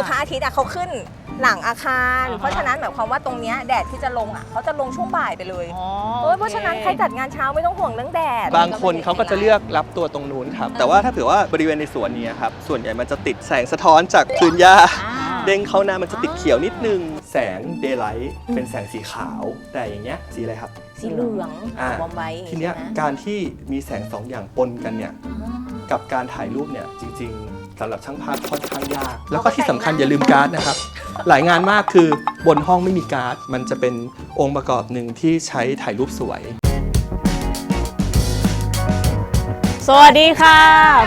คือพระอาทิตย์อะเขาขึ้นหลังอาคาร อ่าฮะ เพราะฉะนั้นหมายความว่าตรงเนี้ยแดดที่จะลงอะเขาจะลงช่วงบ่ายไปเลยอ๋อเออเพราะฉะนั้นใครจัดงานเช้าไม่ต้องห่วงเรื่องแดด บางคนเขาก็จะเลือกรับตัวตรงนู้นครับ แต่ว่าถ้าเผื่อว่าบริเวณในสวนนี้ครับ ส่วนใหญ่มันจะติดแสงสะท้อนจากพื้นหญ้า อ่า เด้งเข้าหน้ามันจะติดเขียวนิดนึง แสงเดย์ไลท์เป็นแสงสีขาว แต่อย่างเงี้ยสีอะไรครับ สีเหลืองอ่า บอมไบทีเนี้ยใช่ไหมการที่มีแสงสองอย่างปนกันเนี่ย กับการถ่ายรูปเนี่ยจริงๆ สำหรับช่างภาพค่อนข้างยาก แล้วก็ที่สำคัญอย่าลืมการ์ดนะครับ หลายงานมากคือบนห้องไม่มีการ์ด มันจะเป็นองค์ประกอบหนึ่งที่ใช้ถ่ายรูปสวย สวัสดีค่ะ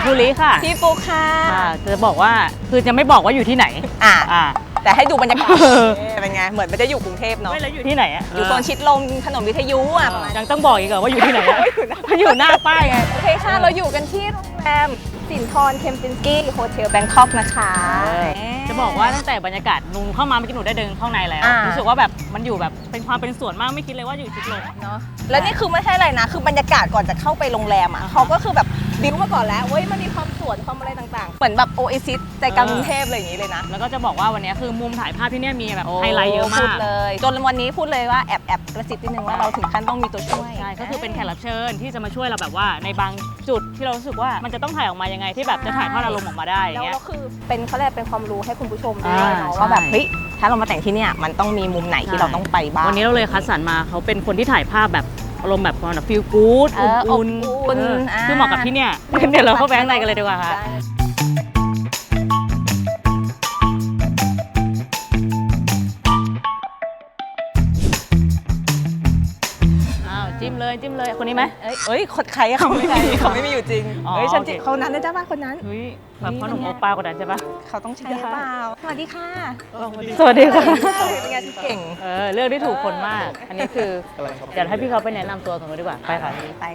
ภูริค่ะพี่ปุ๊กค่ะค่ะจะบอกว่าคือจะไม่บอกว่าอยู่ที่ไหน อะอ่าแต่ให้ดูบรรยากาศเออเป็นไง เหมือนไม่ได้อยู่กรุงเทพเนาะไม่แล้วอยู่ที่ไหนอะอยู่โซนชิดลมถนนวิทยุอะประมาณยังต้องบอกอีกเหรอว่าอยู่ที่ไหนอะมันอยู่หน้าป้ายไง โอเคค่ะ เราอยู่กันที่โรงแรม สินทร เคมปินสกี้โฮเทลแบงคอกนะคะ จะบอกว่าตั้งแต่บรรยากาศหนูเข้ามาเมื่อกี้หนูได้เดินเข้าในแล้ว อ่ารู้ รู้สึกว่าแบบ มันอยู่แบบเป็นความเป็นส่วนมากไม่คิดเลยว่าอยู่ชิดลมเนาะแล้วนี่คือไม่ใช่อะไรนะ คือบรรยากาศก่อนจะเข้าไปโรงแรมอะอ่าฮะเขาก็คือแบบบิ้วมาก่อนแล้วเว้ยมันมีความสวนความอะไรต่างๆ เหมือนแบบโอเอซิสใจกลางเออกรุงเทพอะไรอย่างนี้เลยนะ แล้วก็จะบอกว่าวันนี้คือมุมถ่ายภาพที่เนี่ยมีแบบไฮไลท์เยอะพูมาดก เลย จนวันนี้พูดเลยว่าแอบแอบกระซิบนิดนึงว่าเราถึงขั้นต้องมีตัวช่วยใช่ ก็คือเป็นแขกรับเชิญที่จะมาช่วยเราแบบว่าในบางจุดที่เรารู้สึกว่ามันจะต้องถ่ายออกมายังไงที่แบบจะถ่ายทอดอารมณ์ออกมาได้อย่างแล้วเงี้ย ก็คือเป็นเขาเรียกเป็นความรู้ให้คุณผู้ชมด้วยอ่าเนาะใช่ว่าแบบเฮ้ยถ้าเรามาแต่งที่เนี่ยมันต้องมีมุมไหนที่เราต้องไปบ้าง วันนี้เราเลยคัดสรรมาเขาเป็นคนที่ถ่ายภาพแบบอารมณ์แบบแบบฟิลกู๊ดเอออุ่นอบอุ่นๆเอออ่าคือเหมาะกับที่เนี่ยเดี๋ยวเราเข้าไปข้างในกันเลยดีกว่าค่ะอ้า จิ้มเลยจิ้มเลยคนนี้ไหมเอ้ยเอ้ยคนใครอะเขาไม่มีเขาไม่มีอยู่จริงอ๋อเฮ้ยฉันจิโอเคเขานั้นนะจ้าบ้านคนนั้น เฮ้ยแบบพ่อหนุ่มโอป้ากว่านั้นใช่ปะ เขาต้องใช้หรือเปล่า สวัสดีค่ะสวัสดีค่ะ เป็นไงเก่ง เออเลือกได้ถูกคนมาก อันนี้คืออะไรครับเดี๋ยวให้พี่เขาไปแนะนำตัวกันเลยดีกว่า ไปค่ะ ไป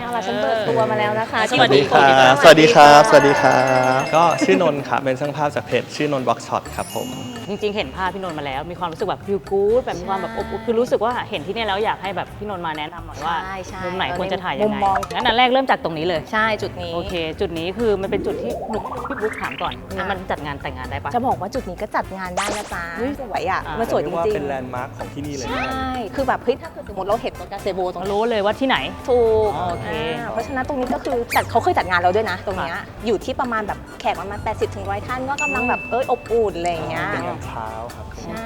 เอาล่ะฉันเปิดตัวมาแล้วนะคะสวัสดีคค่ะรับ สวัสดีครับ สวัสดีครับ ก็ชื่อนนท์ครับเป็นช่างภาพจากเพจชื่อนนท์บล็อกช็อตครับผม จริงๆ เห็นภาพพี่นนท์มาแล้ว มีความรู้สึกแบบฟิลกู๊ดแบบมีความแบบอบอุ่นคือรู้สึกว่าเห็นที่เนี่ยแล้วอยากให้แบบพี่นนท์มาแนะนำหน่อยว่าใช่ใช่มุมไหนควรจะถ่ายมุยังมไงมอง งั้นอันแรกเริ่มจากตรงนี้เลย ใช่จุดนี้ โอเค จุดนี้คือมันเป็นจุดที่หนุ่มพี่บุ๊กถามก่อนอะมันจัดงานแต่งงานได้ปะ จะบอกว่าจุดนี้ก็จัดงานได้นะจ๊ะเฮ้ย สวยอะอ่ามันสวยจเรียกว่าริงเป็นแลนด์มาร์คของที่นี่เลยใชนะ่คือแบบเฮ้ยถ้าเกิดสมมติเราเห็นตรงกาเซโบตรงนี้รู้เลยว่าที่ไหน ถูก โอเคอ่าเพราะฉะนั้นตรงนี้ก็คือจัดเขาเคยจัดงานเราด้วยนะ ตรงเนี้ยอยู่ที่ประมาณแบบแขกประมาณ 80ถึงร้อยท่านก็กำลังแบบเอออบอุ่นอะไรอย่างเงี้ยเป็นงานเช้าครับใช่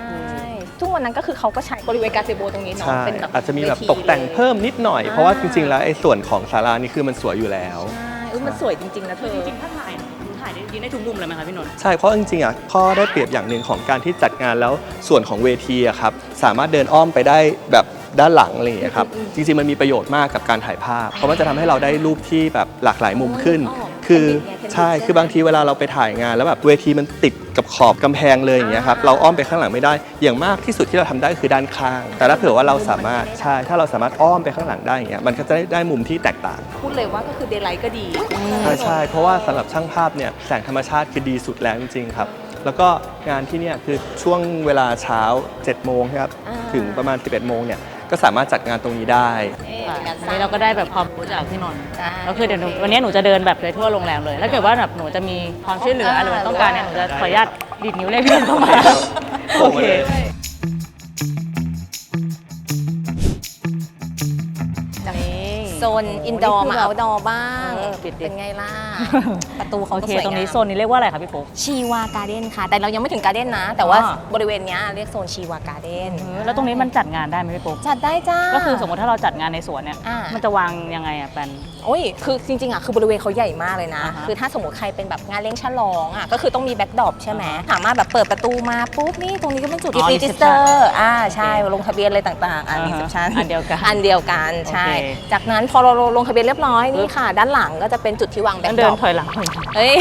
ทุกวันนั้นก็คือเขาก็ใช้บริเวณกาเซโบตรงนี้เนาะใช่เป็นแบบอาจจะมีแบบวทีตกแต่งเพิ่มนิดหน่อยอ่าเพราะว่าจริงๆแล้วไอ้ส่วนของศาลานี่คือมันสวยอยู่แล้วใช่เออมันสวยจริงๆนะเธคืออจริงๆถ้าถ่ายถ่ายได้ยืนได้ทุกมุมเลยไหมคะพี่นนท์ใช่เพราะจริงๆอะข้อได้เปรียบอย่างหนึ่งของการที่จัดงานแล้วส่วนของเวทีอะครับสามารถเดินอ้อมไปได้แบบ ด้านหลังอะไรอย่างเงี้ยครับอืมจริงๆมันมีประโยชน์มากกับการถ่ายภาพ เพราะมันจะทำให้เราได้รูปที่แบบหลากหลายมุมขึ้น อ๋อคือ Candid ไง Candid ใช่ใช่ไหมคือบางทีเวลาเราไปถ่ายงาน แล้วแบบเวทีมันติดกับขอบกำแพงเลยอย่างเงี้ยครับอ่า เราอ้อมไปข้างหลังไม่ได้ อย่างมากที่สุดที่เราทำได้คือด้านข้าง แต่ถ้าเผื่อว่าเราสามารถใช่ถ้าเราสามารถอ้อมไปข้างหลังได้อย่างเงี้ยมันก็จะได้ได้มุมที่แตกต่าง พูดเลยว่าก็คือเดย์ไลท์ก็ดี ใช่ใช่เพราะว่าสำหรับช่างภาพเนี่ยแสงธรรมชาติคือดีสุดแล้วจริงๆครับ แล้วก็งานที่เนี่ยคือช่วงเวลาเช้า 7 โมงครับ อ่า ถึงประมาณ 11 โมงเนี่ย ก็สามารถจัดงานตรงนี้ได้อันนี้เราก็ได้แบบความรู้จากพี่นนท์ใช่ก็คือเดี๋ยวหนูวันนี้หนูจะเดินแบบไปทั่วโรงแรมเลยถ้าเกิดว่าแบบหนูจะมีความช่วยเหลือหรือว่าต้องการเนี่ยหนูจะขออนุญาตดีดนิ้วเรียกพี่นนท์เข้ามาโอเค นี่ โซนอินดอร์มาเอาดอร์บ้าง เออปิดดิ เป็นไงล่ะประตูเขาโอก็เคสวยตรงนี้งามโซนนี้เรียกว่าอะไรคะพี่ปุ๊ก ชีวาการ์เด้นค่ะ แต่เรายังไม่ถึงการ์เด้นนะ แต่ว่าอ่า บริเวณเนี้ยเรียกโซนชีวาการ์เด้นเออแล้วตรงนี้มันจัดงานได้ไหมพี่ปุ๊ก จัดได้จ้า ก็คือสมมติถ้าเราจัดงานในสวนเนี่ย อ่ามันจะวางยังไงอะแปน โอ้ย คือจริงๆอะ คือบริเวณเขาใหญ่มากเลยนะ อ่าฮะคือถ้าสมมติใครเป็นแบบงานเลี้ยงฉลองอะ ก็คือต้องมีแบ็คดรอปใช่ไหมอ่าฮะสามารถแบบเปิดประตูมาปุ๊บนี่ตรงนี้ก็เป็นจุดอ๋อรีจิสเตอ reception ร์อ่า ใช่โอเคลงทะเบียนอะไรต่างๆ อ่าอ่าฮะรีเซพชันอันเดียวกันอันเดียวกัน ใช่ โอเคจากนั้นพอเราลงทะเบียนเรียบร้อย นี่ค่ะ ด้านหลังก็จะเป็นจุดที่วางแบ็ต้คองดเดร น อป ถอยหลัง เฮ้ย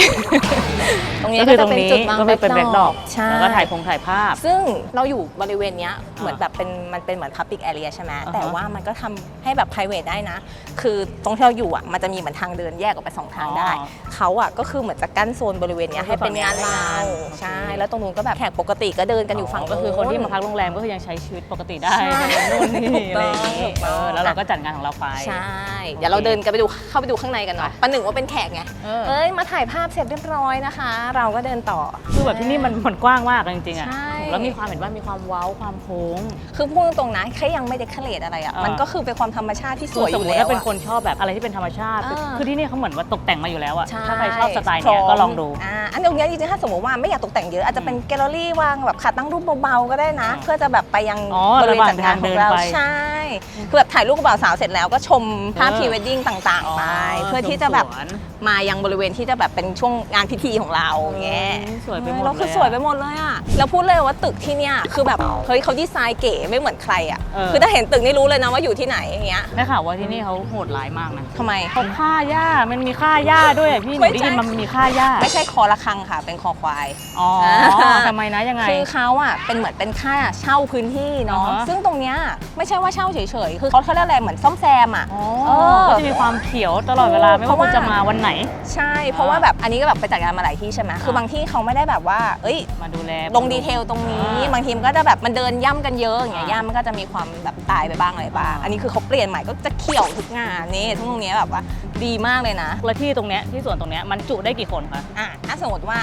ตรงนี้ก็ก็คือตจะรงเป็นนี้จุดวางก็แบ็เป็นคแบ็คดดรรออปปใช่แล้วก็ถ่ายพงถ่ายภาพ ซึ่งเราอยู่บริเวณเนี้ยเหมือนแบบเป็นมันเป็นเหมือน Public Area ใช่ไหมอ่าฮะแต่ว่ามันก็ทำให้แบบ private ได้นะ คือตรงที่เราอยู่อะมันจะมีเหมือนทางเดินแยกออกไปสองทางได้อ๋อเขาอะก็คือเหมือนจะกั้นโซนบริเวณเนี้ยให้เป็นงานเราโอเคใช่ แล้วตรงนู้นก็แบบแขกปกติก็เดินกันอยู่ฝั่งก็คือคนที่มาพักโรงแรมก็คือยังใช้ชีวิตปกติได้ใช่นู่นนี่ถูกอะไรต้อองย่างนี้ถูกต้เอองอแล้วเราก็จัดงานของเราไปใช่เดี๋ยวเราเดินกันไปดูเข้าไปดูข้างในกันหน่อยประหนึ่งว่าเป็นแขกไงเออเอ้ยมาถ่ายภาพเสร็จเรียบร้อยนะคะ เราก็เดินต่อ คือแบบที่นี่มันมันกว้างมากจริงๆอะ ใช่ แล้วมีความเห็นว่ามีความเว้าความโค้ง คือพูดตรงๆนะแค่ยังไม่เดคอเรทอะไรอะอ่ามัมันก็คือเป็นความธรรมชาติที่สวยอสมยู่มติแล้ว ถ้าเป็นอะคนชอบแบบอะไรที่เป็นธรรมชาติอ่าคือที่นี่เขาเหมือนว่าตกแต่งมาอยู่แล้วอะใช่ถ้าใครชอบสไตล์เนี้ยก็ลองดู อ่า อันตรงเนี้ยจริงๆถ้าสมมติว่าไม่อยากตกแต่งเยอะ อาจจะเป็นแกลเลอรี่วางแบบขาตั้งรูปเบาๆก็ได้นะอ่าเพื่อจะแบบไปยังอ๋อบริเวณจัดงานของเราระหว่างทางเดินไปใช่ คือแบบถ่ายรูปกับบ่าวสาวเสร็จแล้วก็ชมภาพเออพรีเวดดิ้งต่างๆไปเพื่อที่จะแบบสวนมายังบริเวณที่จะแบบเป็นช่วงงานพิธีของเราอย่างเงี้ยสวยไปหมดเราคือเลยอะสวยไปหมดเลยอะแล้วพูดเลยว่าตึกที่เนี่ยคือแบบเฮ้ยเขาดีไซน์เก๋ไม่เหมือนใครอะเออ คือถ้าเห็นตึกนี่รู้เลยนะว่าอยู่ที่ไหนอย่างเงี้ยได้ข่าวว่าที่นี่เขาโหดร้ายมากนะทำไม เขาฆ่าหญ้ามันมีฆ่าหญ้าด้วยอะพี่หนูไม่ได้ใช่ ยินมันมีฆ่าหญ้าไม่ใช่คอระฆังค่ะ เป็นคอควาย อ๋อทำไมนะยังไง คือเขาอะเป็นเหมือนเป็นค่าเช่าพื้นที่เนาะอ่าฮะ ซึ่งตรงเนี้ยไม่ใช่ว่าเช่าเฉยๆคือเขาเขาเรียกอะไรเหมือนซ่อมแซมอะ อ๋อเออก็จะมีความเขียวตลอดเวลาไม่เพว่าราะคุณว่า จะมาวันไหน ใช่เพราะว่าแบบอันนี้ก็แบบไปจัดงานมาหลายที่ใช่ไหมคือบางที่เขาไม่ได้แบบว่า เอ้ย มาดูแลลงดีเทลตรงนี้อ่าบางทีมันก็จะแบบมันเดินย่ำกันเยอะอย่างเงี้ยอ่าย่ำมันก็จะมีความแบบตายไปบ้างอะไรบ้าง อันนี้คือเขาเปลี่ยนใหม่ก็จะเขียวทุกงานนี่ทั้งตรงเนี้ยแบบว่าดีมากเลยนะ แล้วที่ตรงเนี้ยที่สวนตรงเนี้ยมันจุได้กี่คนคะ อะถ้าสมมติว่า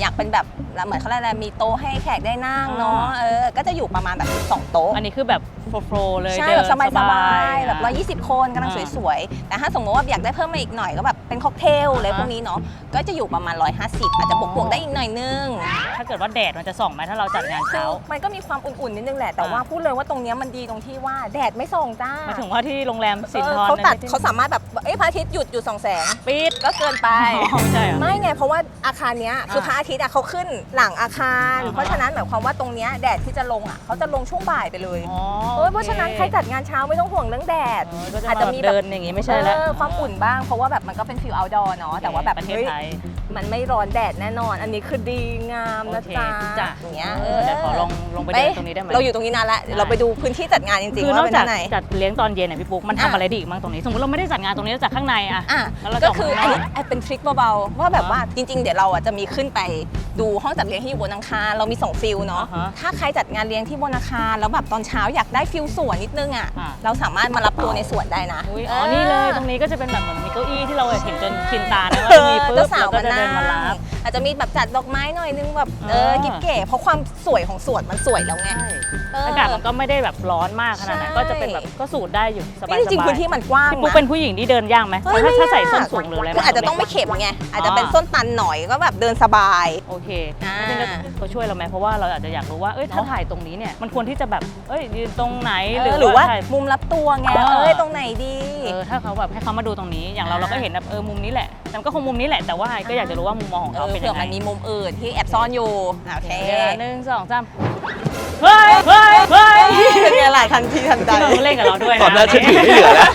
อยากเป็นแบบเหมือนเขาเรียกอะไรมีโต๊ะให้แขกได้นั่งเนาะอ่าเออก็จะอยู่ประมาณแบบสองโต๊ะ อันนี้คือแบบโฟล์เลยใช่เดิแบบนสบายสบายอะแบบ 120 คนกำลังอ่าสวยๆ แต่ถ้าสมมติว่าอยากได้เพิ่มมาอีกหน่อยก็แบบเป็นค็อกเทลอะไรอ่าฮะพวกนี้เนาะก็จะอยู่ประมาณ 150 อาจจะบวกๆได้อีกหน่อยนึง ถ้าเกิดว่าแดดมันจะส่องไหมถ้าเราจัดงานคือเช้ามันก็มีความอุ่นๆนิดนึงแหละแต่อ่าว่าพูดเลยว่าตรงเนี้ยมันดีตรงที่ว่าแดดไม่ส่องจ้าหมายถึงว่าที่โรงแรมสินเอทอรเขาตัดนี่ยที่เขาสามารถแบบเอ้ยพระอาทิตย์หยุดอยู่สองแสงปิดก็เกินไปอ๋อใช่เหรอไม่ไงเพราะว่าอาคารเนี้ยคือพระอาทิตย์อะเขาขึ้นหลังอาคาร อ่าฮะ เพราะฉะนั้นหมายความว่าตรงเนี้ยแดดที่จะลงอะเขาจะลงช่วงบ่ายไปเลยอ๋อเออเพราะฉะนั้นใครจัดงานเช้าไม่ต้องห่วงเรื่องแดด เออก็จะอาจมาจะแบบมีแบบ เดินอย่างงี้ไม่ใช่แล้วเออความอุ่นบ้างเพราะว่าแบบมันก็เป็นฟิลเอาท์ดอร์เนาะแต่ว่าแบบประเทศเฮ้ย ไทย มันไม่ร้อนแดดแน่นอน อันนี้คือดีงามโอนะเคจ๊ะจ้ะอย่างเงี้ยเออเดี๋ยวขอลงลงไปเดินตรงนี้ได้ไหมเราอยู่ตรงนี้นานแล้วเดี๋ยวเราไปดูพื้นที่จัดงานจริงคืๆอนอว่ากเป็นจากที่ไหน จัดเลี้ยงตอนเย็นเนี่ยพี่ปุ๊กมันทำอะอะไรได้อีกบ้างตรงนี้ สมมติเราไม่ได้จัดงานตรงนี้เราจัดข้างในอะอะแล้วเราจะก็ออกคือมาอันข้างนนี้อกไอ้เป็นทริคเบาๆว่าแบบอ่าว่าจริง ๆ เดี๋ยวเราอะจะมีขึ้นไปดูห้องจัดเลี้ยงที่อยู่บนอังคารเรามีสองฟิลเนาะอ่าฮะถ้าใครจัดงานเลี้ยงที่บนอาคารแล้วแบบตอนเช้าอยากได้ฟิลสวนนิดนึงอะอ่า เราสามารถมารับตัวในสวนได้นะอุ๊ยอ๋อนี่เลยตรงนี้ก็จะเป็นแบบเหมือนมีเก้าอี้ที่เราเห็นจนชินตานะว่าเอจะมีอปุ๊บเจ้าสาวเราก็มาจะนั่เดินมารับอาจจะมีแบบจัดดอกไม้หน่อยนึงแบบเอออ่ากิ๊บเก๋เพราะความสวยของสวนมันสวยแล้วไงเอากาศมันก็ไม่ได้แบบร้อนมากขนาดนั้นใช่ ก็จะเป็นแบบก็สูดได้อยู่สบายนี่จริงๆพื้นที่มันกว้างพี่ปุ๊กนะ เป็นผู้หญิงที่เดินยากไหมเฮ้ยถ้าถ้าใส่ไม่ส้นยากสูงหรืออะไรคืออาจจะต้องไม่เข็มไงอาจจะเป็นส้นตันหน่อยก็แบบเดินสบาย โอเคอ่าจริงๆก็เขาช่วยเราไหมเพราะว่าเราอาจจะอยากรู้ว่าเอ้ยถ้าถ่ายตรงนี้เนี่ยมันควรที่จะแบบเอ้ยยืนตรงไหนเออหรือว่าถ่ย มุมรับตัวไงเออ เอ้ยตรงไหนดี เออถ้าเขาแบบให้เขามาดูตรงนี้อย่างเราอ่า เราก็เห็นแบบเออมุมนี้แหละแต่มันก็คงมุมนี้แหละแต่ว่าก็อยากจะรู้ว่ามุมมองของเอเขาอเป็นเผื่ยัองไงมันมีมุมอื่นที่แอบซ่อนอยู่อะโอเคเดี๋ยวนะหนึ่งสองสามเฮ้ยเฮ้ยเฮ้ยเป็นไงล่ะทันทีทันใดที่เราเล่นกับเราด้วยตอนนั้นฉันถือไม่เหลือแล้ว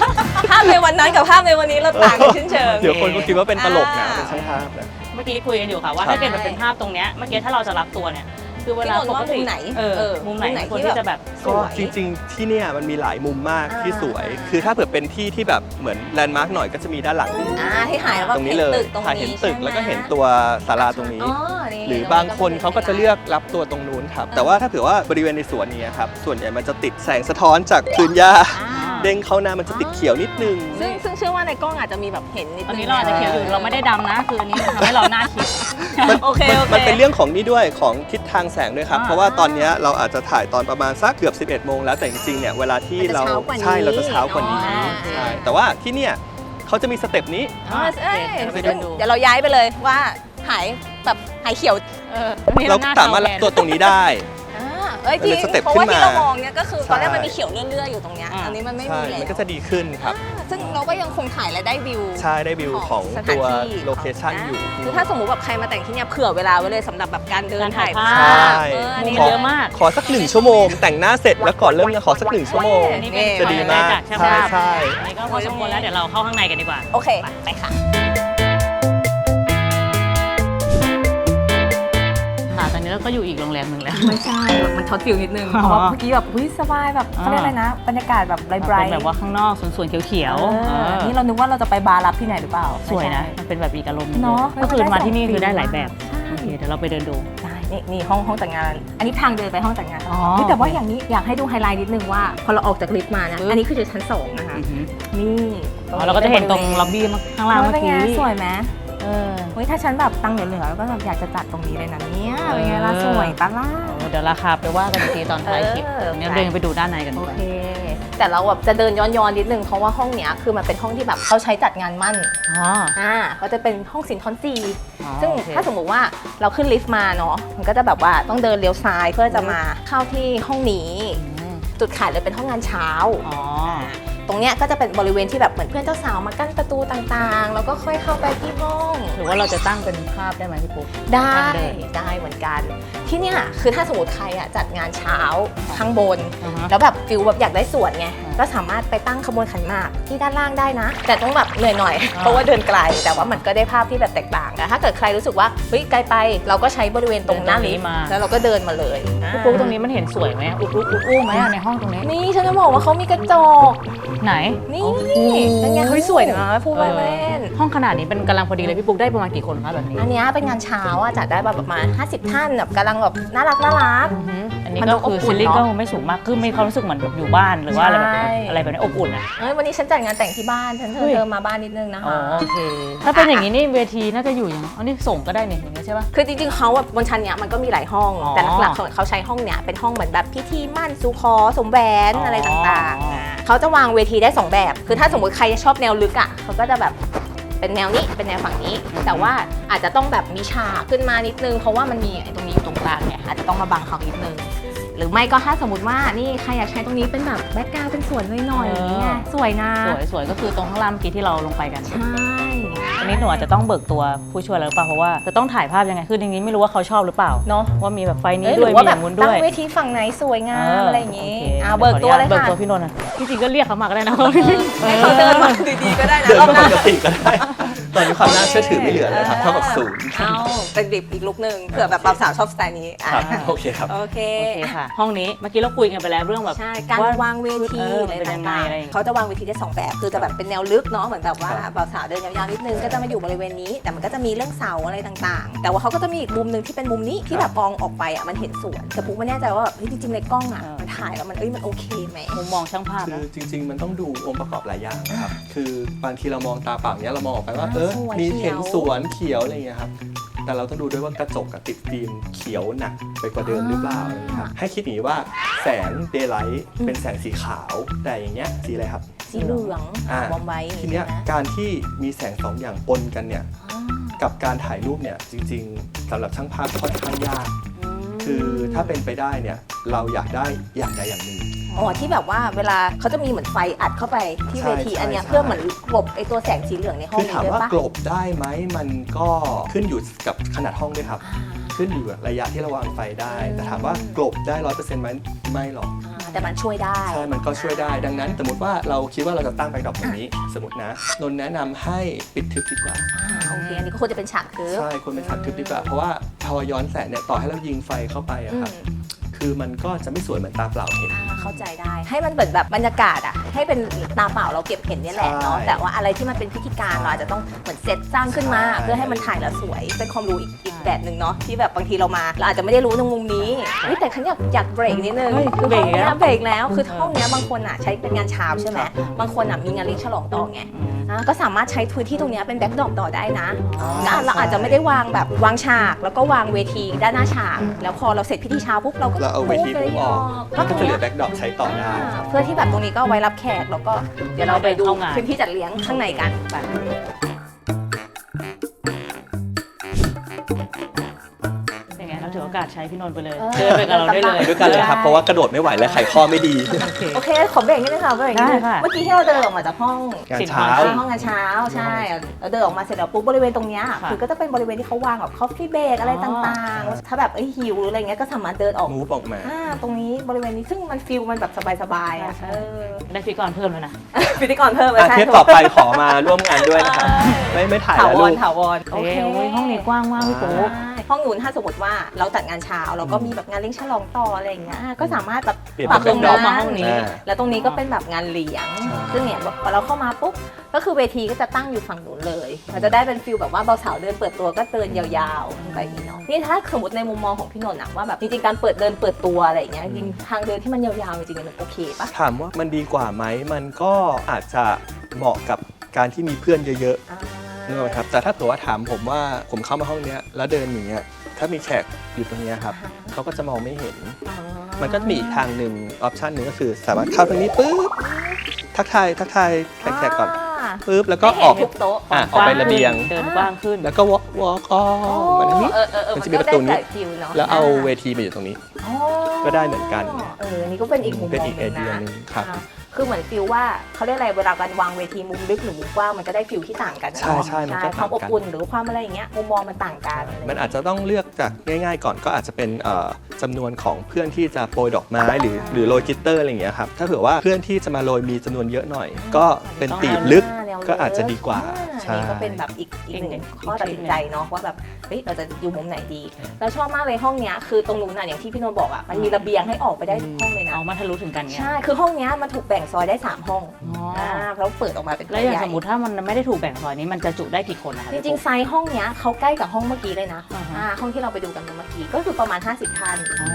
ภาพในวันนั้นกับภาพในวันนี้เราต่างกันชิ้นเชิง เดี๋ยวคนก็คิดว่าเป็นตลกนะอ่า เป็นช่างภาพนะ เมื่อกี้คุยกันอยู่ค่ะว่าครับถ้าเกิดมันเป็นภาพตรงเนี้ยเมื่อกี้ถ้าเราจะรับตัวเนี่ย คือเวลาพี่นนท์ปว่ากติมุมไหนเออเออมุมไหนมุมไหนควรที่ที่แบบจะแบบสก็วย จริงๆ ที่เนี่ยมันมีหลายมุมมากอ่าที่สวย คือถ้าเผื่อเป็นที่ที่แบบเหมือนแลนด์มาร์กหน่อยก็จะมีด้านหลังนี้อ่าที่หายแล้วก็ตรงนี้เลยตึกตรงถ่ายนี้เห็นตึกใช่ไแล้วก็เห็นตัวศาลาตรงนี้ อ๋อนี่หรือบางคนเขาก็จะเลือกรับตัวตรงนู้นครับ แต่ว่าถ้าเผื่อว่าบริเวณในสวนนี้ครับ ส่วนใหญ่มันจะติดแสงสะท้อนจากพื้นหญ้า อ่า เด้งเข้าหน้ามันจะติดเขียวนิดนึง ซึ่งซึ่งเชื่อว่าในกล้องอาจจะมีแบบเห็นนิดตอนนึงนี้เราอาจจะเขียวอยู่เราไม่ได้ดำนะ คืออันนี้มันทำให้เราหน้าคิดมันโอเคโอเค มันเป็นเรื่องของนี่ด้วยของทิศทางแสงด้วยครับ อ่า เพราะว่าตอนเนี้ยเราอาจจะถ่ายตอนประมาณสักเกือบ 11 โมงแล้วแต่จริงๆเนี่ยเวลาที่เรามันจะเช้ากว่านี้ใช่เราจะเช้ากว่านี้อ๋อ ใช่แต่ว่าที่เนี่ยเขาจะมีสเต็ปนี้ อ่าเอ้ยเดี๋ยวไปซึ่งดูเดี๋ยวเราย้ายไปเลยว่าหายแบบหายเขียว เอออันนี้เราหน้สามารถรับตัวตรงนี้ได้อ่า เอ้ยจริงเป็นสเต็ปเพราะว่าขึ้นมาที่เรามองเนี่ยก็คือตอนแรกใช่มันมีเขียวเลื่อยๆอยู่ตรงเนี้ยอ่า อันนี้มันไม่ใช่มีแล้วมันก็จะดีขึ้นครับ อ่าซึ่งเราก็ยังคงถ่ายและได้วิว ใช่ได้วิวของสถานตัวที่โลเคชันอยู่ คือถ้าสมมติแบบใครมาแต่งที่เนี่ยเผื่อเวลาไว้เลยสำหรับแบบการเดินการถ่าถ่ายยภาภาพพเอออันมุมนี้เยอะมาก ขอสักหนึ่งชั่วโมง แต่งหน้าเสร็จแล้วก่อนเริ่มงานขอสักหนึ่งชั่วโมง อันนี้เป็นจะดีมากจากช่างภาพใช่ใช่อันนี้ก็พอสมควรแล้วเดี๋ยวเราเข้าข้างในกันดีกว่า โอเค ไปค่ะ ค่ะตอนนี้เราก็อยู่อีกโรงแรมหนึ่งแล้ว ไม่ใช่แบบมันช็อตฟิลนิดนึงอ๋อเพราะว่าเมื่อกี้แบบอุ้ยสบายแบบเขาเรียกอะไรนะ บรรยากาศแบบไบรเป็นท์แบบว่าข้างนอกสวนๆเขียวเอๆอเออนี่เรานึกว่าเราจะไปบาร์รับที่ไหนหรือเปล่าสวยนะไม่ใช่มันเป็นแบบอีกอารมณ์หงเนอะก็คือมาที่นี่คือได้หลายแบบใช่โอเคเดี๋ยวเราไปเดินดูได้นี่นี่ห้องห้องแต่งงาน อันนี้ทางเดินไปห้องแต่งงานอ๋อเฮ้ยแต่ว่าอย่างนี้อยากให้ดูไฮไลท์นิดนึงว่า พอเราออกจากลิฟต์มานะปึ๊บอันนี้คือจุดชั้นสองนะคะอือหือนี่อ๋อเราก็จะเห็นตรงล็อบบี้ข้างล่างเมื่อเป็นกี้ไงสวยไหม เออเฮ้ยถ้าฉันแบบตังค์เหลือๆแล้วก็แบบอยากจะจัดตรงนี้เลยนะเนี่ยเออเป็นไงล่ะสวยปะล่ะโอ้เดี๋ยวราคาไปว่ากันอีกทีตอนท้ายคลิปเออ เนี่ยเดินไปดูด้านในกันโอดีกว่าเค แต่เราแบบจะเดินย้อนๆนิดนึงเพราะว่าห้องเนี้ยคือมันเป็นห้องที่แบบเขาใช้จัดงานมั่นอ๋ออ่าก็จะเป็นห้องสินทอนซีอ๋อซึ่งโอเค ถ้าสมมุติว่าเราขึ้นลิฟต์มาเนาะมันก็จะแบบว่าต้องเดินเลี้ยวซ้ายเพื่อจะมาเข้าที่ห้องนี้ อืมจุดขายเลยเป็นห้องงานเช้า อ๋อ ตรงเนี้ยก็จะเป็นบริเวณที่แบบเหมือนเพื่อนเจ้าสาวมากั้นประตูต่างๆ แล้วก็ค่อยเข้าไปที่ห้อง หรือว่าเราจะตั้งเป็นภาพได้ไหมพี่ปุ๊ก ได้เดินได้เหมือนกัน ที่เนี่ยคือถ้าสมมติใครอะจัดงานเช้าข้างบน อ่าฮะแล้วแบบฟิลแบบอยากได้สวนไงอ่าก็สามารถไปตั้งขบวนขันหมากที่ด้านล่างได้นะ แต่ต้องแบบเหนื่อยหน่อย อ่า เพราะว่าเดินไกลแต่ว่ามันก็ได้ภาพที่แบบแตกต่างแต่ถ้าเกิดใครรู้สึกว่าเฮ้ยไกลไปเราก็ใช้บริเวณตรงหน้าลิฟต์แล้วเราก็เดินมาเลย พี่ปุ๊กตรงนี้มันเห็นสวยไหมอุดอุดอุดอู้ไหมอะในห้องตรงนี้ นี่ฉันจะบอกว่าเขามีกระจก ไหน นี่โอ้โหเป็นไงเฮ้ยสวยนะพูดไปเล่นห้องขนาดนี้เป็นกำลังพอดีเลยพี่ปุ๊กได้ประมาณกี่คนคะแบบนี้อันเนี้ยเป็นงานเช้าอะจัดได้แบบประมาณ 50 ท่านแบบกำลังแบบน่ารักน่ารักอือหืออันนี้มันก็ดูคืออบอุ่ซินลลิ่งเนก็อะไม่สูงมากคือมีความรู้สึกเหมือนแบบอยู่บ้านหรือว่าอะไรแบบใช่ อะไรแบบนี้อบอุ่นอะ เอ้ยวันนี้ฉันจัดงานแต่งที่บ้านฉันเธเฮ้อยเธอมาบ้านนิดนึงนะอ๋อคะ โอเค ถ้าเป็นอย่างนี้นี่เวทีน่าจะอยู่อย่างอันนี้ส่งก็ได้นี่อย่างนี้ใช่ปะคือจริงๆเขาอะบนชั้นเนี้ยมันก็มีหลายห้อง อ๋อแต่หลักๆของเขาใช้ห้องเนี้ยเป็นห้องเหมือนแบบพิธีมั่นสุขอสมแหวนอะไรต่างอ๋อๆเขาจะวางเวทีได้สองแบบ คือถ้าสมมติใครชอบแนวลึกอะเขาก็จะแบบเป็นแนวนี้เป็นแนวฝั่งนี้ แต่ว่าอาจจะต้องแบบมีฉากขึ้นมานิดนึง เพราะว่ามันมีไอ้ตรงนี้อยู่ตรงกลางเนี่ยอาจจะต้องมาบังเขานิดนึง หรือไม่ก็ถ้าสมมติว่านี่ใครอยากใช้ตรงนี้เป็นแบบแบ็กกราวด์เป็นสวนหน่อยๆอย่างเงี้ยสวยนะ สวยสวยก็คือตรงข้างล่างเมื่อกี้ที่เราลงไปกัน ใช่ อันนี้หนูอาจจะต้องเบิกตัวผู้ช่วยแล้วหรือเปล่าเพราะว่าจะต้องถ่ายภาพยังไงคืออย่างนี้ไม่รู้ว่าเขาชอบหรือเปล่าเนาะว่ามีแบบไฟนี้เอ้ยหด้วรืยอว่ามีอแบบย่างนู้นตั้ด้งวยเวทีฝั่งไหนสวยงามเอะไรอย่างงี้โคอ่าเบิกตัวเลยเบิกค่ะตัวพี่นนท์นะจริงๆก็เรียกเขามาก็ได้นะ ให้เขาเดินมาดีๆก็ได้นะเดินรอบมาหน้า ปกติก็ได้ ตอนนี้ความน่าเชื่อถือไม่เหลือเลยครับเท่ากับศูนย์เอาเป็นดิบอีกลุกหนึ่งเผื่อแบบบ่าวสาวชอบสไตล์นี้อะครับโอเคครับ โอเค โอเคค่ะ ห้องนี้เมื่อกี้เราคุยกันไปแล้วเรื่องแบบใช่ การว่วางเวทีเอออะไรเป็นยังไงต่างอะไรอย่างๆเงี้ย เขาจะวางเวทีได้สองแบบ คือจะแบบเป็นแนวลึกเนาะ เหมือนแบบว่าครับบ่าวสาวเดินยาวๆนิดนึง ก็จะมาอยู่บริเวณนี้ แต่มันก็จะมีเรื่องเสาอะไรต่างๆ แต่ว่าเขาก็จะมีอีกมุมหนึ่งที่เป็นมุมนี้ที่แบบมองออกไปอะมันเห็นสวน แต่ปุ๊กไม่แน่ใจว่าแบบเฮ้ยจริงๆในกล้องอะมันถ่ายแล้วมันเอ้ยมันโอเคไหม มุมมองช่างภาพคือนะ จริง ๆ มันต้องดูองค์ประกอบหลายอย่างครับ คือบางทีเรามองตาเปล่าเนี้ยเรามองออกไปว่าอ่าเออสวยมีเขียวเห็นสวนเขียวอะไรอย่างเงี้ยครับ แต่เราต้องดูด้วยว่ากระจกกับติดฟิล์มเขียวหนักไปกว่าเดิมหรือเปล่าอะไรอย่างเงี้ยครับให้คิดอย่างนี้ว่าแสงเดย์ไลท์เป็นแสงสีขาว แต่อย่างเงี้ยสีอะไรครับ สีเหลืองอ่าบอมไว้ทีเนี้ยนะการที่มีแสงสองอย่างปนกันเนี่ยอ่ากับการถ่ายรูปเนี่ยจริงๆสำหรับช่างภาพค่อนข้างยากม คือถ้าเป็นไปได้เนี่ยเราอยากได้อย่างใดอย่างหนึ่ง อ๋อที่แบบว่าเวลาเขาจะมีเหมือนไฟอัดเข้าไปที่ใช่เวทีใช่อันเนี้ยใช่ เพื่อเหมือนกลบไอตัวแสงสีเหลืองในห้องคือนี้ถามด้วยว่าปะกลบได้ไหมมันก็ขึ้นอยู่กับขนาดห้องด้วยครับ ขึ้นอยู่กับระยะที่เราวางไฟได้ แต่ถามว่ากลบได้ร้อยเปอร์เซ็นต์ไหมไม่หรอกอ่าแต่มันช่วยได้ ใช่ มันก็ช่วยได้ ดังนั้น สมมติว่าเราคิดว่าเราจะตั้งแบ็คดรอปตรงนี้ สมมตินะ นนท์แนะนำให้ปิดทึบดีกว่าอ่า โอเค อันนี้ก็ควรจะเป็นฉากทึบ ใช่ควรเป็นฉากทึบดีกว่า เพราะว่าพอย้อนแสงเนี่ย ต่อให้เรายิงไฟเข้าไปอะอืครับมคือมันก็จะไม่สวยเหมือนตาเปล่าเห็น อ่า เข้าใจได้ ให้มันเหมือนแบบบรรยากาศอะให้เป็นตาเปล่าเราเก็บเห็นเนี่ยแหละเนาะใช่ แต่ว่าอะไรที่มันเป็นพิธีการเราอาจจะต้องเหมือนเซตสร้างขึ้นมาใช่เพื่อให้มันถ่ายแล้วสวยเป็นความรู้อีกอีกแบบหนึ่งเนาะที่แบบบางทีเรามาเราอาจจะไม่ได้รู้ตรงมุมนี้เฮ้ยแต่ฉันอยากอยากเบรกนิดนึงเฮ้ยคือเบรห้อกงเนี้แล้ยวเบรกแล้วคือห้องเนี้ยบางคนอะใช้เป็นงานเช้าใช่ไหมบางคนอะมีงานเลี้ยงฉลองต่อไง อะก็สามารถใช้พื้นที่ตรงเนี้ยเป็นแบ็คดรอปต่อได้นะอ๋อก็เราอาจจะไม่ได้วางแบบวางฉาก แล้วก็วางเวทีด้านหน้าฉาก แล้วพอเราเสร็จพิธีเช้าปุ๊บเราก็เราเอาเวทีปุ๊ปุ๊บบออก ก็มันตก็รงจะเหลืเนี้อยแบ็คดรอปใช้ต่อได้อ่าเพื่อที่แบบตรงนี้ก็เอาไว้รับแขกแล้วก็เดี๋ยวเราไปดูเข้างาน พื้นที่จัดเลี้ยงข้างในกันไปอ อโอกาสใช้พี่นนท์ไปเลยเออเดินไปกับเราได้เลย ไปด้วยกันเลยครับ เพราะว่ากระโดดไม่ไหวและไขข้อไม่ดี โอเคโอเคขอเบรกนิดนึงค่ะเบรกนิดนึงได้ค่ะ เมื่อกี้ที่เราเดินออกมาจากห้อง งานเช้าห้องงานเช้าใช่เราเดินออกมาเสร็จแล้วปุ๊บบริเวณตรงเนี้ยค่ะ คือก็จะเป็นบริเวณที่เขาวางแบบคอฟฟี่เบรกอะไรอ๋อต่างๆ ถ้าแบบเอ้ยหิวหรืออะไรเงี้ยก็สามารถเดินออกมูฟออกมา อ่าตรงนี้บริเวณนี้ซึ่งมันฟิลมันแบบสบายๆอะใช่เออได้พิธีกรเพิ่มแล้วนะ พิธีกรเพิ่มเลยอะใช่เทปต่อไปขอมาร่วมงานด้วยนะครับ ไม่ไม่ถ่ายถาแล้ววลูรก ถาวร โอเคโอ้ยห้องนี้กว้างมากพี่ปุ๊กใช่ ห้องนู้นถ้าสมมติว่าเราจัดงานเช้าเราก็มีแบบงานเลี้ยงฉลองต่ออะไรอย่างเงี้ยก็สามารถแบบเปลี่ยนปรับเป็ตนรงดอกนั้นมาห้องนี้อ่าแล้วตรงนี้ก็เป็นแบบงานเลี้ยงใช่ซึ่งเนี่ยพอเราเข้ามาปุ๊บก็คือเวทีก็จะตั้งอยู่ฝั่งนู้นเลยมันจะได้เป็นฟิลแบบว่าเบาสาวเดินเปิดตัวก็เดินยาวๆไปนี่เนาะนี่ถ้าสมมติในมุมมองของพี่นนท์อะว่าแบบจริงๆการเปิดเดินเปิดตัวอะไรอย่างเงี้ยจริงๆทางเดินที่มันยาวๆจริงๆมันโอเคปะถามว่ามันดีกว่าไหมมันก็อาจจะเหมาะกับการที่มีเพื่อนเยอะอ่าๆ นึกออกไหมครับ แต่ถ้าตัวว่าถามผมว่าผมเข้ามาห้องเนี้ยแล้วเดินอย่างเงี้ยถ้ามีแขกอยู่ตรงเนี้ยครับเขาก็จะมองไม่เห็น มันก็จะมีอีกทางหนึ่งออปชันหนึ่งก็คือสามารถเข้าตรงนี้ปุ๊บทักทายทักทายแขกๆก่อนาปุ๊บแล้วก็ไม่อเห็อนกทุกโต๊ะอะออกไประเบียง เดินกว้างขึ้นแล้วก็ walk walk อ๋อมันนี้ เออเออเออมันจะมีประตูนี้ ก็ได้หลายฟิลเนาะแล้วเอาเวทีมาอยู่ตรงนี้ อ๋อก็ได้เหมือนกันเอออันนี่ก็เป็นอีกมุมมเป็นองอีกหไอนึ่งเดียนะหนึงครับ อ่า คือเหมือนฟิลว่าเขาเรียกอะไรเวลาการวางเวทีมุมลึกหรือมุมกว้างมันก็ได้ฟิลที่ต่างกันนะใช่ใช่มันก็ความต่างกันอบอุ่นหรือความอะไรอย่างเงี้ยมุมมองมันต่างกันมันอาจจะต้องเลือกจากง่ายๆก่อนก็อาจจะเป็นเอ่อจำนวนของเพื่อนที่จะโปรยดอกไม้หรือหรือโรยกลิตเตอร์อะไรอย่างเงี้ยครับถ้าเผื่อว่าเพื่อนที่จะมาโรยมีจำนวนเยอะหน่อย ก็เป็นตีบลึกแน วก็อาจจะดีกว่าอ่ใช่อันนี้ก็เป็นแบบอีกอีกหนึ่งอีกข้อตัดสินใจเนาะว่าแบบเฮ้ยเราจะอยู่มุมไหนดี แล้วชอบมากเลยห้องเนี้ยคือตรงนู้นน่ะอย่างที่พี่นนท์บอกอะมันมีระเบียงให้ออกไปได้ทุกห้องเลยนะเอามาทะลุถึงกันเงี้ยใช่คือห้องเนี้ยมันถูกแบ่งซอยได้สามห้องอ๋ออ่าเพราะเปิดออกมาเป็นแล้วอย่างใหญ่สมมติถ้ามันไม่ได้ถูกแบ่งซอยนี้มันจะจุได้กี่คนนะคะจริงๆไซส์ห้องเนี้ยเขาใกล้กับห้องเมื่อกี้เลยนะอ่าฮะอ่าห้องที่เราไปดูกันเมื่อกี้ก็คือประมาณ 50ท่านอ๋อ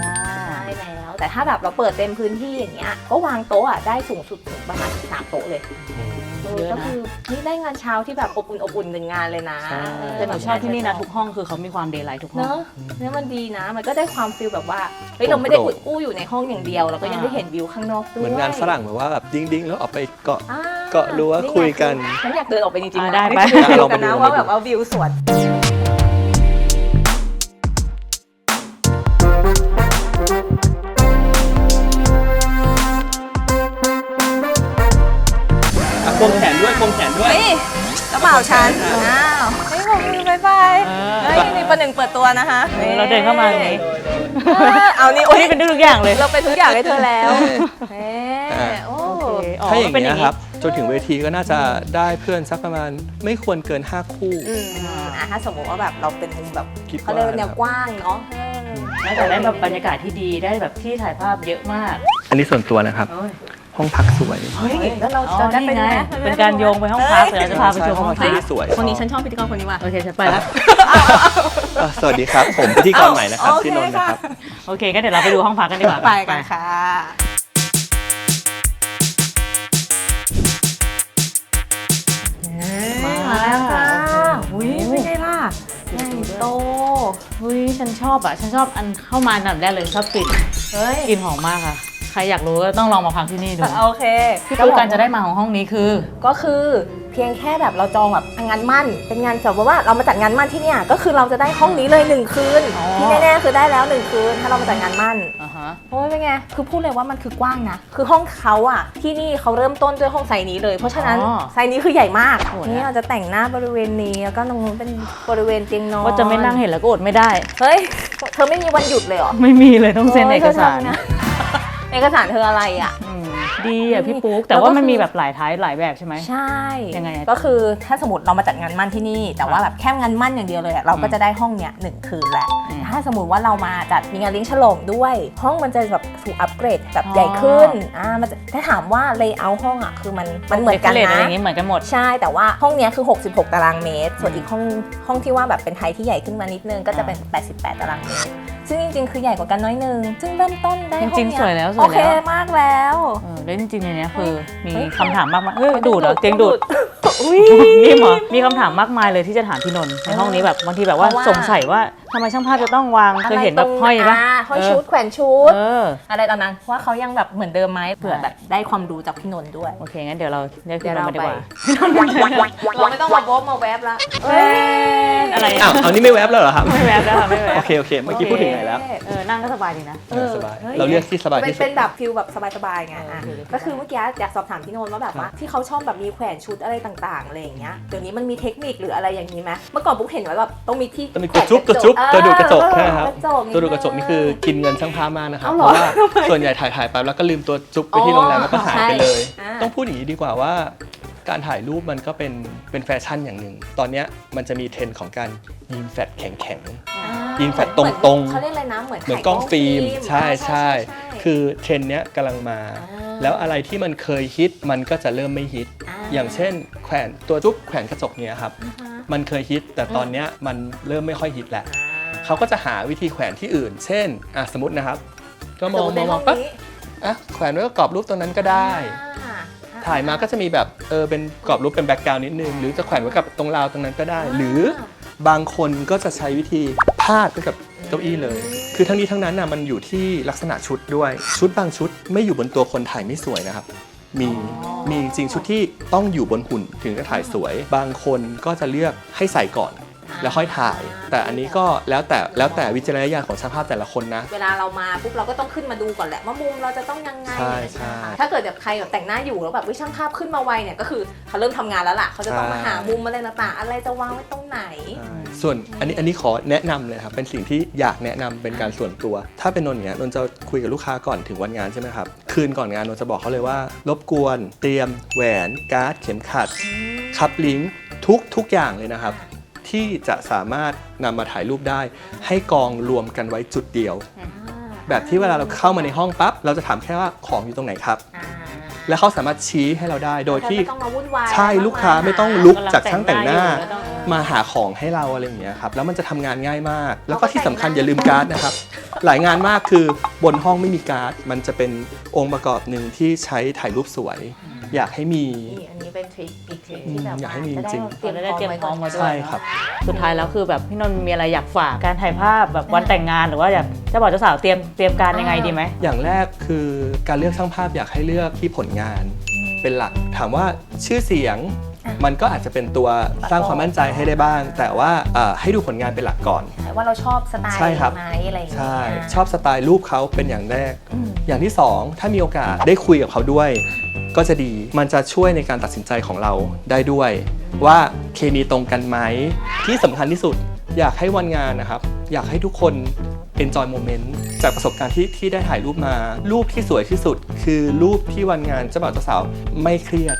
ได้แล้ว แต่ถ้าแบบเราเปิดเต็มพื้นที่อย่างเงี้ยก็วางโต๊ะอะได้สูงสุดถึงประมาณ13โต๊ะเลย เออเยอะก็นะ คือนี่ได้งานเช้าที่แบบอบอุ่นอบอุ่นหนึ่งงานเลยนะใช่แต่หนูชอบที่นี่นะทุกห้องคือเขามีความเดย์ไลท์ทุกห้อง เนอะเนี่ยมันดีนะ มันก็ได้ความฟิลแบบว่าเฮ้ยเราไม่ได้อุดอู้อยู่ในห้องอย่างเดียวเราก็ยังได้เห็นวิวข้างนอกด้วยเหมือนงานฝรั่งแบบว่าแบบดิ้งๆ แล้วออกไปเกาะ อ่าเกาะรั้วคุยกันฉันอยากเดินออกไปจริงๆอ่านะได้ไปม่เคยลองไปกันนะดูว่าแบบว่าวิวสวน กระเป๋าฉัน อ้าวเฮ้ยผมมือบายบายเออเฮ้ยมีประหนึ่งเปิดตัวนะคะเออเราเดินเข้ามาอย่างนี้เออเอานี่โอ้โอ้ยยเป็นทุกอย่างเลย เราเป็นทุกอย่างให้เธอแล้วเฮ้โอ้โอเคอ๋อถ้าอย่างเป็นเงี้ยครับ จนถึงเวทีก็น่าจะได้เพื่อนสักประมาณไม่ควรเกิน 5 คู่อืมอะถ้าสมมติว่าแบบเราเป็นมุมแบบคิดเขาเรียกว่าแนวนะครับกว้างเนาะเออแล้วจะได้แบบบรรยากาศที่ดีได้แบบที่ถ่ายภาพเยอะมาก อันนี้ส่วนตัวนะครับ ห้องพักสวย เฮ้ยแล้วเราอ๋อจะได้นี่เป็นไงไหมเป็นการโยงไปห้องพักเดี๋ยวเราจะพาไปชมห้องพัใช่กสวย คนนี้ฉันชอบพิธีกรคนนี้ว่ะโอเคฉันไปแล้วอะสวัสดีครับ ผมพิธีกรใหม่นะครับโอเคที่นนท์นะครับ โอเคก็เดี๋ยวเราไปดูห้องพักกันดีกว่าไปกันค่ะมาแล้วค่ะอุ้ยเป็นไงล่ะใหญ่โตเฮ้ยฉันชอบอะ ฉันชอบอันเข้ามาอันดับแรกเลยชอบกลิ่นเฮ้ยกลิ่นหอมมากค่ะ ใครอยากรู้ก็ต้องลองมาพักที่นี่ดูโอเคพี่ปุ๊กการจะได้มาของห้องนี้คือ ก็คือเพียงแค่แบบเราจองแบบงานมั่น เป็นงานสมมติว่าเรามาจัดงานมั่นที่เนี่ยก็คือเราจะได้ห้องนี้เลยหนึ่งคืนอ๋อที่แน่ๆคือได้แล้วหนึ่งคืนถ้าเรามาจัดงานมั่นอ่าฮะโอ้ยเป็นไงคือพูดเลยว่ามันคือกว้างนะคือห้องเขาอะที่นี่เขาเริ่มต้นด้วยห้องไซส์นี้เลย เพราะฉะนั้นอ๋อไซส์นี้คือใหญ่มากโอ้โหนี่เราจะแต่งหน้าบริเวณนี้แล้วก็ตรงนู้นเป็นบริเวณเตียงนอนว่าจะไม่นั่งเห็นแล้วก็อดไม่ได้เฮ้ยเธอไม่มีวันหยุดเลยเหรอไม่มีเลยต้องเซ็นเอกสารโยเธอทำนะ เอกสารเธออะไรอะอืม ดีอะพี่ปุ๊กแต่แล้วก็ว่ามันคือมีแบบหลายท้ายหลายแบบใช่ไหม ใช่ยังไงอะ ก็คือถ้าสมมติเรามาจัดงานมั่นที่นี่ แต่ว่าแบบแค่งานมั่นอย่างเดียวเลยอะเราก็จะได้ห้องเนี้ยหนึ่งคืนแหละอืมถ้าสมมติว่าเรามาจัดมีงานเลี้ยงฉลองด้วย ห้องมันจะแบบถูกอัปเกรดแบบอ๋อ ใหญ่ขึ้นอ่ามันจะถ้าถามว่าเลเยอร์ห้องอะคือมันมันเหมือนกันดคอเรทนะ อะไรอย่างงี้เหมือนกันหมด ใช่แต่ว่าห้องเนี้ยคือ 66 ตารางเมตร ส่วนอีกห้องห้องที่ว่าแบบเป็นไทยที่ใหญ่ขึ้นมานิดนึงก็จะเป็น 88 ตารางเมตร ซึ่งจริงๆ คือใหญ่กว่ากันน้อยนึง ซึ่งเริ่มต้นได้ห้องจริงๆเนี้สวยแล้วสวยแล้ว โอเคมากแล้ว เออแล้วจริงๆในเนี้ยคือมีเฮ้ยคำถามมากมายเอ้ยดูดเหรอเตียงดูด อุ้ยนี่หมอมีคำถามมากมายเลยที่จะถามพี่นนท์ในห้องนี้แบบบางทีแบบว่าเพราะว่า สงสัยว่าทำไมช่างภาพจะต้องวางเคยเห็นแบบห้อยปะาห้อยชุดแขวนชุด เออ อะไรตอนนั้นว่าเขายังแบบเหมือนเดิมไหมเผื่อแบบได้ความรู้จากพี่นนท์ด้วย โอเค งั้นเดี๋ยวเราเรียกเดี๋พี่ยวนนท์เรามาดีไปกว่าเราไม่ต้องมาโบ๊ะมาแวบละเอ้ยอะไรอ้าวเอานี่ไม่แวบแล้วเหรอครับ ไม่แวบแล้วค่ะไม่แวโอบเคโอเค เมื่อกี้พูดถึงไหนแล้วเออนั่งก็สบายดีนะ เออสบายเฮ้ยเราเลือกที่สบายเป็นที่สุเป็ดนแบบฟิลแบบสบายๆไงอะเออก็คือเมื่อกี้อยากสอบถามพี่นนท์ว่าแบบว่าที่เขาชอบแบบมีแขวนชุดอะไรต่างๆอะไรอย่างเงี้ยเดี๋ยวนี้มันมีเทคนิคหรืออะไรอย่างนี้ไหมเมื่อก่อนบุ๊กเห็นว่าแบบต้องมีที่ต้องมีตัวจุ๊บตัวจุ๊บเออตัวดูดกระจกใช่ไหมครับกระจกตัวดูดกระจกนี่คือกินเงินช่างภาพมากนะครับเอาเพเหรอราะว่าส่วนใหญ่ถ่ายถ่ายไปแล้วก็ลืมตัวจุ๊บไปที่โรงแรมแล้วก็หายไปเลยใช่อ่าต้องพูดอย่างนี้ดีกว่าว่าการถ่ายรูปมันก็เป็นเป็นแฟชั่นอย่างหนึ่ง ตอนเนี้ยมันจะมีเทรนด์ของการยิงแฟลชแข็งอ่ายิงแฟลชตรงๆเขาเรียกอะไรนะเหมือนๆเหมือนกล้องฟิล์ม ใช่ใช่คืคืออเทรนด์เนี้ยกำลังมา แล้วอะไรที่มันเคยฮิตมันก็จะเริ่มไม่ฮิต อ่าอย่างเช่น แขวนตัวจุ๊บแขวนกระจกเนี่ยครับอ่าฮะมันเคยฮิตแต่ตอนเนี้ยมันเริ่มไม่ค่อยฮิตแล้วอ่าเขาก็จะหาวิธีแขวนที่อื่น เช่นอะสมมตินะครับ ก็มองสติมองในมห้องปั๊บนี้อะแขวนไว้ก็กรอบรูปตรงนั้นก็ได้อ่าถ่ายมาก็จะมีแบบเออเป็นกรอบรูปเป็นแบ็กกราวน์นิดนึง หรือจะแขวนไว้กับตรงราวตรงนั้นก็ได้ หรือบางคนก็จะใช้วิธีพาดไว้กับเก้าอี้เลย คือทั้งนี้ทั้งนั้นน่ะมันอยู่ที่ลักษณะชุดด้วย ชุดบางชุดไม่อยู่บนตัวคนถ่ายไม่สวยนะครับ มีมีจริงๆชุดที่ต้องอยู่บนหุ่นถึงจะถ่ายสวย บางคนก็จะเลือกให้ใส่ก่อน แล้วค่อยถ่าย แต่อันนี้ก็แล้วแต่แล้วแต่วิจารณญาณของช่างภาพแต่ละคนนะ เวลาเรามาปุ๊บเราก็ต้องขึ้นมาดูก่อนแหละว่ามุมเราจะต้องยังไงใช่อะไรอย่างเงี้ยใช่ค่ะถ้าเกิดแบบใครแบบแต่งหน้าอยู่แล้วแบบวิช่างภาพขึ้นมาไวเนี่ยก็คือเขาเริ่มทำงานแล้วล่ะเขาจะต้องมาใช่หามุมอะไรต่างๆอะไรจะวางไว้ตรงไหน ส่วนอันนี้อันนี้ขอแนะนำเลยครับเป็นสิ่งที่อยากแนะนำเป็นการส่วนตัว ถ้าเป็นนนท์เนี่ยนนท์จะคุยกับลูกค้าก่อนถึงวันงานใช่ไหมครับคืนก่อนงานนนท์จะบอกเขาเลยว่า รบกวน เตรียมแหวนการ์ดเข็มขัดคัพลิงก์ทุกทุกอย่างเลยนะครับ ที่จะสามารถนำมาถ่ายรูปได้ ให้กองรวมกันไว้จุดเดียว แบบที่เวลาเราเข้ามาในห้องปั๊บเราจะถามแค่ว่าของอยู่ตรงไหนครับอ่าและเขาสามารถชี้ให้เราได้โดยที่ไม่ต้องมาวุ่นวายใช่มกยลูกค้าไม่ต้องลุกกำลังจากช่างแต่งหน้าแต่งหน้าอยู่แล้วต้องมาหาของให้เราอะไรอย่างเงี้ยครับแล้วมันจะทำงานง่ายมาก แล้วก็ที่สำคัญอย่าลืมการ์ดนะครับ หลายงานมากคือบนห้องไม่มีการ์ด มันจะเป็นองค์ประกอบหนึ่งที่ใช้ถ่ายรูปสวย อยากให้มี นี่อันนี้เป็นทริคอีกทริคที่แบบอืมอยากให้มีจะได้จริงเตรียมจะได้เตรียมพร้อมไว้ด้วยใช่ครับ สุดท้ายแล้วคือแบบพี่นนท์มีอะไรอยากฝากการถ่ายภาพแบบวันแต่งงานหรือว่าอยากเจะบอกเจ้าสาวเตรียมเตรียมการยังไงดีไหม อย่างแรกคือการเลือกช่างภาพอยากให้เลือกที่ผลงาน เป็นหลักถามว่าชื่อเสียง มันก็อาจจะเป็นตัวสร้างความมั่นใจให้ได้บ้าง แต่ว่าเอ่อให้ดูผลงานเป็นหลักก่อน ว่าเราชอบสไตล์ใช่ครับไหมอะไรอย่างเงี้ยใช่ชอบสไตล์รูปเขาเป็นอย่างแรก อย่างที่สองถ้ามีโอกาสได้คุยกับเขาด้วย ก็จะดีมันจะช่วยในการตัดสินใจของเราได้ด้วย ว่าเคมีตรงกันไหมที่สำคัญที่สุดอยากให้วันงานนะครับ อยากให้ทุกคน enjoy moment จากประสบการณ์ที่ที่ได้ถ่ายรูปมา รูปที่สวยที่สุด คือรูปที่วันงานเจ้าบ่าวเจ้าสาวไม่เครียด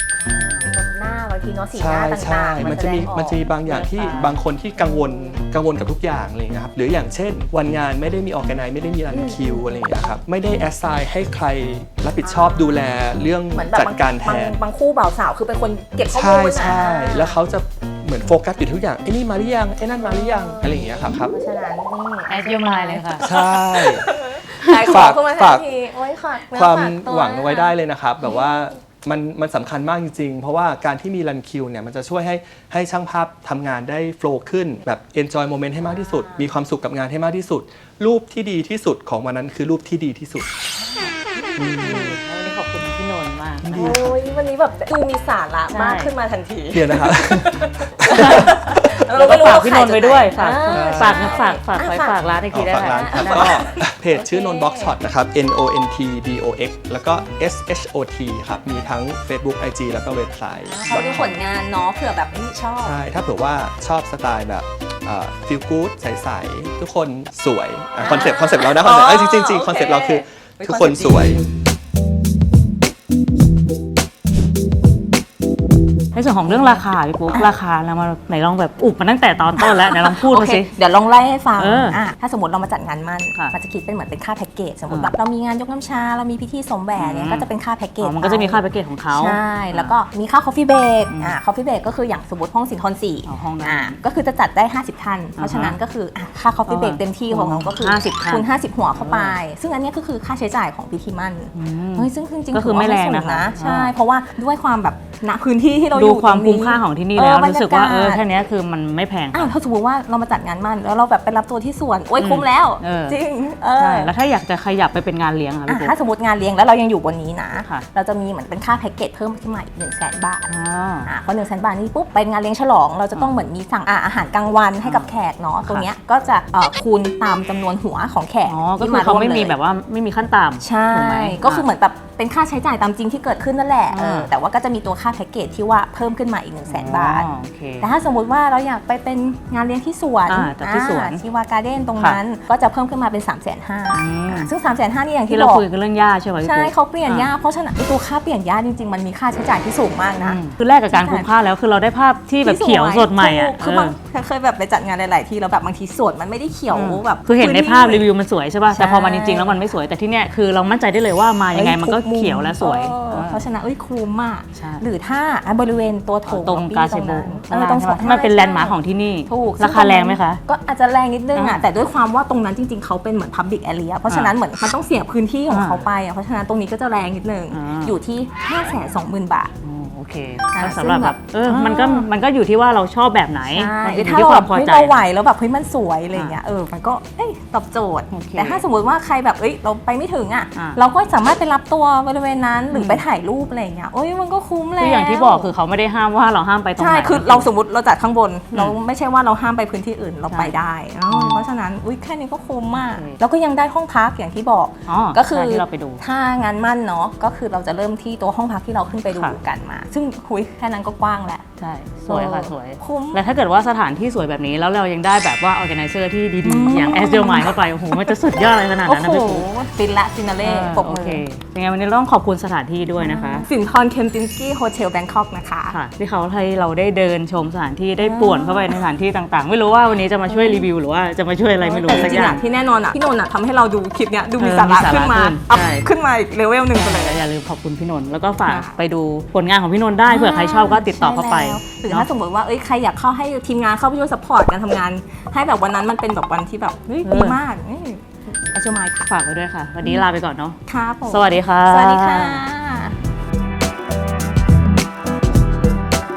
หน้าบางทีเนาะสีหใช่น้าใช่ต่างๆมันจะมีแสดงออกมันจะมีบางอย่างที่บางคนที่กังวลกังวลกับทุกอย่างอะไรอย่างเงี้ยครับหรืออย่างเช่น วันงานไม่ได้มีออแกไนไม่ได้มีรันคิวอะไรอย่างเงี้ยครับไม่ได้แอสไซน์ให้ใครรับผิดชอบดูแลเรื่องเหมือนแบบจัดบางการแทบางนบางคู่บ่าวสาวคือเป็นคนเก็บข้อใช่มูลนะใช่แล้วเขาจะ เหมือนโฟกัสอยู่ทุกอย่างไอ้นี่มาหรือยังไอ้นั่นมาหรือยังอะไรอย่างเงี้ยครับครับ เพราะฉะนั้นนี่แอดเยี่ยมลายเลยค่ะ ใช่ ขายของฝากเข้ามาทัฝาก นทีโอ้ยขอดเนื้อความฝกตัหวังไว้ได้เลยนะครับ แบบว่ามันมันสำคัญมากจริงๆ เพราะว่าการที่มีรันคิวเนี่ยมันจะช่วยให้ให้ช่างภาพทำงานได้โฟล์ขึ้นแบบ enjoy moment ให้มากที่สุด มีความสุขกับงานให้มากที่สุด รูปที่ดีที่สุดของวันนั้นคือรูปที่ดีที่สุดวันนี้ขอบคุณพี่ นนท์มากโอ้ยวันนี้แบบดูมีสาระใช่มากขึ้นมาทันที เดี๋ยวนะครับแล้วก็ฝากพี่นนท์ไว้ด้วยฝากอ่ฝากใช่ฝากฝากอะไว้ฝากร้านอีกทีได้ฝากไหมร้านครับ ได้ ก็เพจชื่อนนบ็อกช็อตนะครับ N O N T B O X แล้วก็ S H O T ครับ มีทั้ง Facebook IG แล้วก็เว็บไซต์ เขาดูผลงานเนาะเผื่อแบบนี่ชอบ ใช่ ถ้าเผื่อว่าชอบสไตล์แบบฟิลกู๊ดใส ๆ ทุกคนสวยคอนเซ็ปต์คอนเซ็ปต์เรานะคอนเซ็ปต์อ๋อจริงๆจริงโอเคคอนเซ็ปต์เราคือเฮ้ยทุกคน concept ดีสวย ส่วนของเรื่องราคาพี่ปุ๊กราคาเรามาไหนลองแบบอุบมาตั้งแต่ตอนต้นแล้วไหนลองพูดโอมาเคสิ เดี๋ยวลองไล่ให้ฟังเอออะถ้าสมมติเรามาจัดงานมั่นค่ะมันจะคิดเป็นเหมือนเป็นค่าแพ็กเกจสมมติอ่าแบบเรามีงานยกน้ำชา เรามีพิธีสมแหวนเนี่อืยมก็จะเป็นค่าแพ็กเกอ๋จอมันก็จะมีค่าแพ็กเกจของเขา ใช่แล้วก็มีค่า coffee break อืมอ่า coffee break ก็คืออย่างสมมติห้องสินทรสี่อ๋อห้องนั้นอ่าก็คือจะจัดได้ 50 ท่าน เพราะฉะนั้นก็คืออะค่า coffee break เต็มที่ของเราก็คือ50ท่านคูณ50 หัวเข้าไป ซึ่งอันเนี้ยก็คือค่าใช้จ่ายของพิธีมั่นอืมเฮ้ยซึ่งจริงๆก็คือไม่แรงนะคะถือว่าสูอ่าใช่เพราะว่าด้วยความแบบณพื้นที่ที่เราอดูยู่ความตรงนี้คุ้มค่าของที่นี่แล้วเออบรรยากาศรู้สึกว่าเออแค่เนี้ยคือมันไม่แพงอ้าวถ้าสมมติว่าเรามาจัดงานมั่นแล้วเราแบบไปรับตัวที่สวนโอ้ยอืมคุ้มแล้วเออจริงเออใช่แล้วถ้าอยากจะขยับไปเป็นงานเลี้ยงอะอะพี่ปุ๊กถ้าสมมติงานเลี้ยงแล้วเรายังอยู่บนนี้นะค่ะเราจะมีเหมือนเป็นค่าแพ็กเกจเพิ่มขึ้นมาอีกหนึ่งแสนบาทอ๋ออะพอหนึ่งแสนบาทนี้ปุ๊บเป็นงานเลี้ยงฉลอง เราจะต้องเหมือนมีสั่งอะอาหารกลางวันให้กับแขกเนาะตรงเนี้ยก็จะเอ่อคูณตามจำนวนหัวของแขกอ๋อก็ที่คือเขาไม่มีร่วลยแบบว่าไม่มีขั้นต่ำใช่ถูกไหมก็คือเหมือนแบบเป็นค่าใช้จ่ายตามจริงที่เกิดขึ้นนั่นแหละเอออ่าแต่ว่าก็จะมีตัวค่าแพ็กเกจที่ว่าเพิ่มพิ่มขึ้นมาอีก 1 0 0 0 0แสนบาท อ๋อโอเค แต่ถ้าสมมติว่าเราอยากไปเป็นงานเลี้ยงที่สวนอ่าจัดที่สวนอ่าที่วาการ์เด้นตรงนั้นก็จะเพิ่มขึ้นมาเป็น 3 5 0 0 0 อืม 0ซึ่ง 3 5 0 0 0นี่อย่างที่ที่เราบอก คุยกันเรื่องหญ้าใช่ไหมพี่ใช่ปุ๊กเขาเปลี่ยนหญ้าเพราะฉะนั้นไอ้ตัวค่าเปลี่ยนหญ้าจริง ๆ มันมีค่าใช้จ่ายที่สูงมากนะ อืมคือแลกกับการคุ้มค่าแล้วคือเราได้ภาพที่แบบที่เขียวสดใหม่อะถูกคือบางเคยแบบไปจัดงานหลาย ๆ ที่แล้วแบบบางทีสวนมันไม่ได้เขียวเออแบบคือเห็นในภาพรีวิวมันสวยใช่ป่ะใช่แต่พอมาจริงๆแล้วมันไม่สวยแต่ที่เนี้ยคือเรามั่นใจได้เลยว่ามายังไงมันก็เขียวและสวย เออเออเพราะฉะนั้นเอ้ยคุ้มมากใช่ หรือถ้าอะบริเวณตัวโถงตรงล็อบบี้กาเซโบตรงนั้นเออตรงใช่ไหมมันเป็นแลนด์มาร์คของที่นี่ ถูกราคาแรงไหมคะ ก็อาจจะแรงนิดนึงอ่าอะแต่ด้วยความว่าตรงนั้นจริง ๆเขาเป็นเหมือน Public Area เพราะฉะนั้นเหมือนมันต้องเสียพื้นที่ของอ่าเขาไปอะเพราะฉะนั้นตรงนี้ก็จะแรงนิดนึงอ่าอยู่ที่5 2 0 0 0 0 บาทอ๋อโอ เคอ่าก็สำหรับแบบเออซึ่งแบบมันก็อ่ามัมันก็อยู่ที่ว่าเราชอบแบบไหนใช่อยู่ถ้าที่เราคแบวามบพอเฮ้ยใจ เราไหวแล้วแบบเฮ้ยมันสวยอะไรอย่างเงี้ยเออมันก็เอ้ยตอบโจทย์ โอเคแต่ถ้าสมมติว่าใครแบบเอ้ยเราไปไม่ถึงอะอ่า เราก็สามารถไปรับตัวบริเวณนั้นหรืออมไปถ่ายรูปอะไรอย่างเงี้ยโอ้ยมันก็คุ้มแล้ว คืออย่างที่บอกคือเขาไม่ได้ห้ามว่าเราห้ามไปตรงไหน ใช่ คือเราสมมติเราจัดข้างบน อืมเราไม่ใช่ว่าเราห้ามไปพื้นที่อื่นเราใช่ไปได้อ๋ออมเพราะฉะนั้นอุ้ยแค่นี้ก็คุ้มมากโอเคแล้วก็ยังได้ห้องพักอย่างที่บอกอ๋อก็คือใช่ที่เราไปดู ถ้างานมั่นเนาะ ก็คือเราจะเริ่มที่ตัวห้องพักที่เราขึ้นไปดูค่ะ กันมา ซึ่งคุยแค่นั้นก็กว้างแหละ ใช่สวยค่ะเออสวย คุ้ม และถ้าเกิดว่าสถานที่สวยแบบนี้ แล้วเรายังได้แบบว่า organizer ที่อืดีมๆอย่าง a s d e l m i n เข้าไปโอ้โหมันจะสุดยอดอะไรขนาดโอ้นั้นโหนะพี่ปูฟินละฟินาเล่เออปรบโอมือเคยังไงวันนี้เราต้องขอบคุณสถานที่ด้วยนะคะ สินทรเคมตินสกี้โฮเทลแบงคอกนะคะ ค่ะที่เขาให้เราได้เดินชมสถานที่ได้ป่วนเข้าไปในสถานที่ต่างๆ ไม่รู้ว่าวันนี้จะมาช่วยรีวิวหรือว่าจะมาช่วยอะไรไม่รู้แต่จสักริองๆย่าอะง ที่แน่นอนอะพี่นนท์อะทำให้เราดูคลิปเนี้ยดูมีเออสาระมีสาระขึ้นมาขึ้นอัพใช่ ขึ้นมาอีกเลเวลหนึ่งไปเลย อย่าลืมขอบคุณพี่นนท์แล้วก็ฝากค่ะ ไปดูผลงานของพี่นนท์ได้เผื่อใครชอบก็ติดต่อเข้าไปใช่แล้ว หรือเนาะถ้าสมมติว่าเอ้ยใครอยากเข้าให้ทีมงานเข้าไปช่วยสปอร์ตการทำงาน ให้แบบวันนั้นมันเป็นแบบวันที่แบบเฮ้ยเออดีมากอาเชมายค่ะ ฝากไว้ด้วยค่ะ วันนี้ลาไปก่อนเนาะ ครับผม สวัสดีค่ะ สวัสดีค่ะ